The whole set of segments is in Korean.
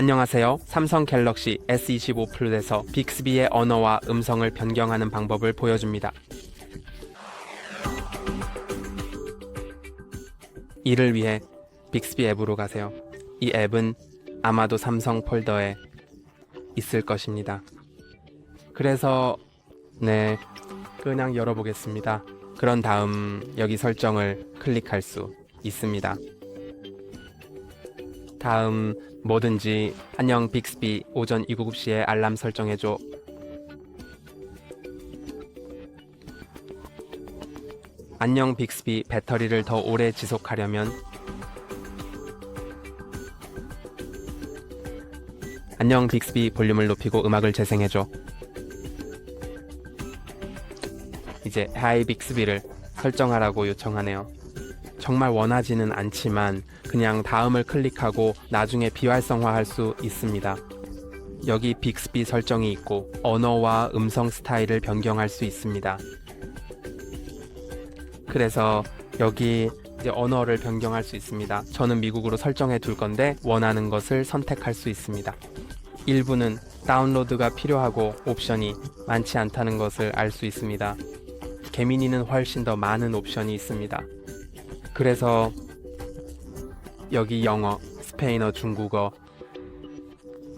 안녕하세요. 삼성 갤럭시 S25 플lus에서 빅스비의 언어와 음성을 변경하는 방법을 보여줍니다. 이를 위해 빅스비 앱으로 가세요. 이 앱은 아마도 삼성 폴더에 있을 것입니다. 그래서 네, 그냥 열어보겠습니다. 그런 다음 여기 설정을 클릭할 수 있습니다. 다음 뭐든지 안녕 빅스비 오전 7시에 알람 설정해줘. 안녕 빅스비 배터리를 더 오래 지속하려면 안녕 빅스비 볼륨을 높이고 음악을 재생해줘. 이제 하이 빅스비를 설정하라고 요청하네요. 정말 원하지는 않지만 그냥 다음을 클릭하고 나중에 비활성화할 수 있습니다. 여기 빅스비 설정이 있고 언어와 음성 스타일을 변경할 수 있습니다. 그래서 여기 이제 언어를 변경할 수 있습니다. 저는 미국으로 설정해 둘 건데 원하는 것을 선택할 수 있습니다. 일부는 다운로드가 필요하고 옵션이 많지 않다는 것을 알 수 있습니다. 개미니는 훨씬 더 많은 옵션이 있습니다. 그래서 여기 영어, 스페인어, 중국어,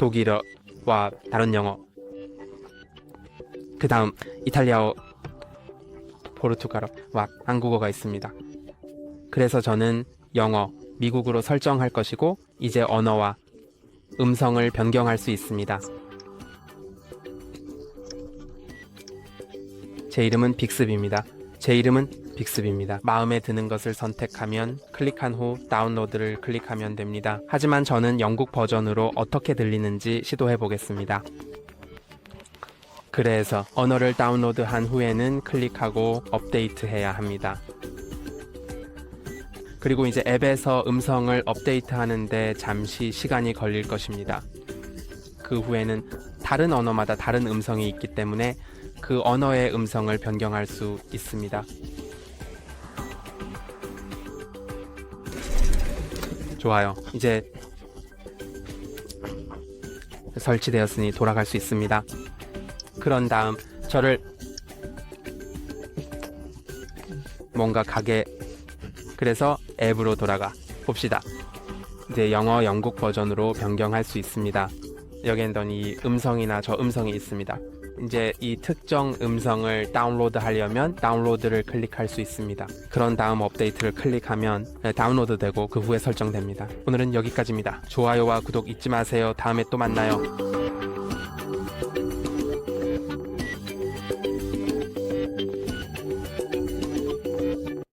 독일어와 다른 영어, 그 다음 이탈리아어, 포르투갈어와 한국어가 있습니다. 그래서 저는 영어, 미국으로 설정할 것이고 이제 언어와 음성을 변경할 수 있습니다. 제 이름은 빅스비입니다. 제 이름은 빅스비입니다. 마음에 드는 것을 선택하면 클릭한 후 다운로드를 클릭하면 됩니다. 하지만 저는 영국 버전으로 어떻게 들리는지 시도해 보겠습니다. 그래서 언어를 다운로드한 후에는 클릭하고 업데이트해야 합니다. 그리고 이제 앱에서 음성을 업데이트 하는데 잠시 시간이 걸릴 것입니다. 그 후에는 다른 언어마다 다른 음성이 있기 때문에 그 언어의 음성을 변경할 수 있습니다. 좋아요. 이제 설치되었으니 돌아갈 수 있습니다. 그런 다음 저를 뭔가 가게 그래서 앱으로 돌아가 봅시다. 이제 영어 영국 버전으로 변경할 수 있습니다. 여기엔 이 음성이나 저 음성이 있습니다. 이제 이 특정 음성을 다운로드 하려면 다운로드를 클릭할 수 있습니다. 그런 다음 업데이트를 클릭하면 네, 다운로드 되고 그 후에 설정됩니다. 오늘은 여기까지입니다. 좋아요와 구독 잊지 마세요. 다음에 또 만나요.